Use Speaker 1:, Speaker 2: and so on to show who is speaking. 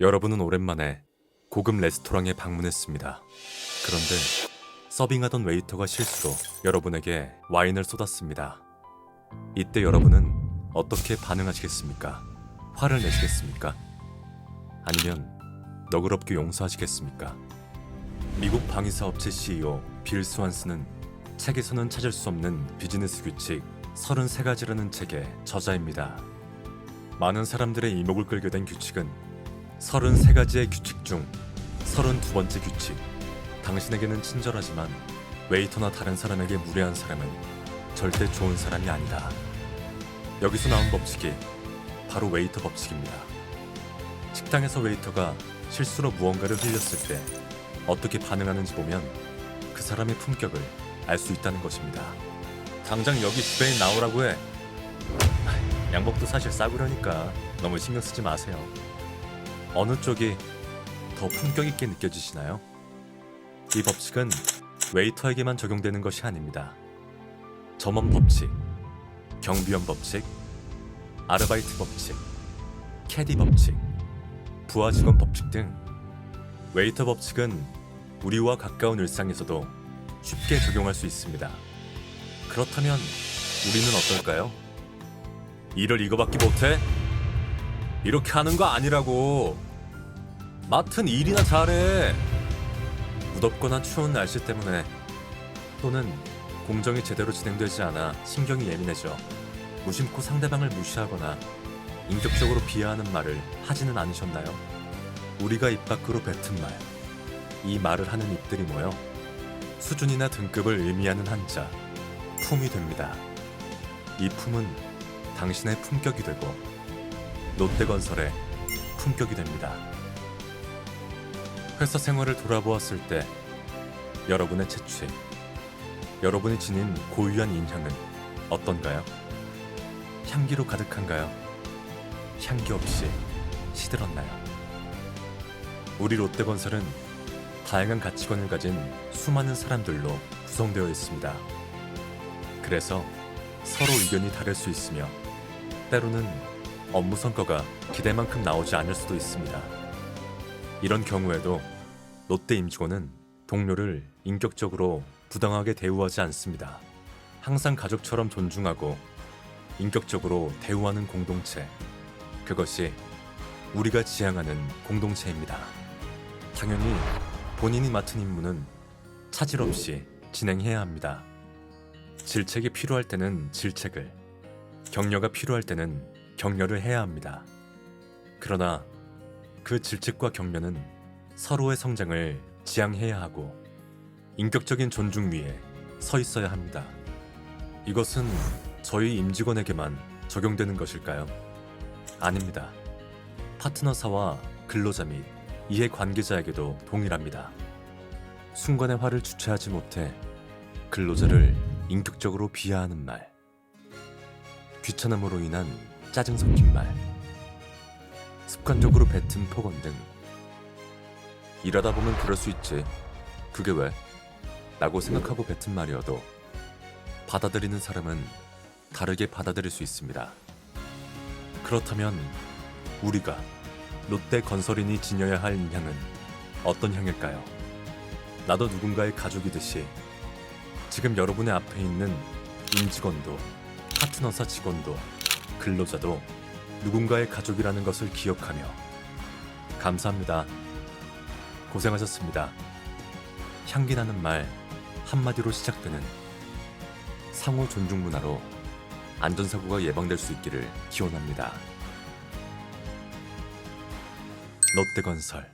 Speaker 1: 여러분은 오랜만에 고급 레스토랑에 방문했습니다. 그런데 서빙하던 웨이터가 실수로 여러분에게 와인을 쏟았습니다. 이때 여러분은 어떻게 반응하시겠습니까? 화를 내시겠습니까? 아니면 너그럽게 용서하시겠습니까? 미국 방위사 업체 CEO 빌 스완스는 책에서는 찾을 수 없는 비즈니스 규칙 33가지라는 책의 저자입니다. 많은 사람들의 이목을 끌게 된 규칙은 33가지의 규칙 중 32번째 규칙. 당신에게는 친절하지만 웨이터나 다른 사람에게 무례한 사람은 절대 좋은 사람이 아니다. 여기서 나온 법칙이 바로 웨이터 법칙입니다. 식당에서 웨이터가 실수로 무언가를 흘렸을 때 어떻게 반응하는지 보면 그 사람의 품격을 알 수 있다는 것입니다. 당장 여기 집에 나오라고 해. 양복도 사실 싸구려니까 너무 신경 쓰지 마세요. 어느 쪽이 더 품격 있게 느껴지시나요? 이 법칙은 웨이터에게만 적용되는 것이 아닙니다. 점원 법칙, 경비원 법칙, 아르바이트 법칙, 캐디 법칙, 부하 직원 법칙 등 웨이터 법칙은 우리와 가까운 일상에서도 쉽게 적용할 수 있습니다. 그렇다면 우리는 어떨까요? 일을 이거밖에 못해? 이렇게 하는 거 아니라고. 맡은 일이나 잘해. 무덥거나 추운 날씨 때문에 또는 공정이 제대로 진행되지 않아 신경이 예민해져 무심코 상대방을 무시하거나 인격적으로 비하하는 말을 하지는 않으셨나요? 우리가 입 밖으로 뱉은 말, 이 말을 하는 입들이 모여 수준이나 등급을 의미하는 한자, 품이 됩니다. 이 품은 당신의 품격이 되고 롯데건설의 품격이 됩니다. 회사 생활을 돌아보았을 때 여러분의 채취, 여러분이 지닌 고유한 인향은 어떤가요? 향기로 가득한가요? 향기 없이 시들었나요? 우리 롯데건설은 다양한 가치관을 가진 수많은 사람들로 구성되어 있습니다. 그래서 서로 의견이 다를 수 있으며 때로는 업무 성과가 기대만큼 나오지 않을 수도 있습니다. 이런 경우에도 롯데 임직원은 동료를 인격적으로 부당하게 대우하지 않습니다. 항상 가족처럼 존중하고 인격적으로 대우하는 공동체. 그것이 우리가 지향하는 공동체입니다. 당연히 본인이 맡은 임무는 차질 없이 진행해야 합니다. 질책이 필요할 때는 질책을, 격려가 필요할 때는 격려를 해야 합니다. 그러나 그 질책과 격려는 서로의 성장을 지향해야 하고 인격적인 존중 위에 서 있어야 합니다. 이것은 저희 임직원에게만 적용되는 것일까요? 아닙니다. 파트너사와 근로자 및 이해 관계자에게도 동일합니다. 순간의 화를 주체하지 못해 근로자를 인격적으로 비하하는 말, 귀찮음으로 인한 짜증 섞인 말, 습관적으로 뱉은 폭언 등 일하다 보면 그럴 수 있지. 그게 왜? 라고 생각하고 뱉은 말이어도 받아들이는 사람은 다르게 받아들일 수 있습니다. 그렇다면 우리가 롯데 건설인이 지녀야 할 인향은 어떤 향일까요? 나도 누군가의 가족이듯이 지금 여러분의 앞에 있는 임직원도 파트너사 직원도 근로자도 누군가의 가족이라는 것을 기억하며 감사합니다. 고생하셨습니다. 향기 나는 말 한마디로 시작되는 상호 존중 문화로 안전사고가 예방될 수 있기를 기원합니다. 롯데건설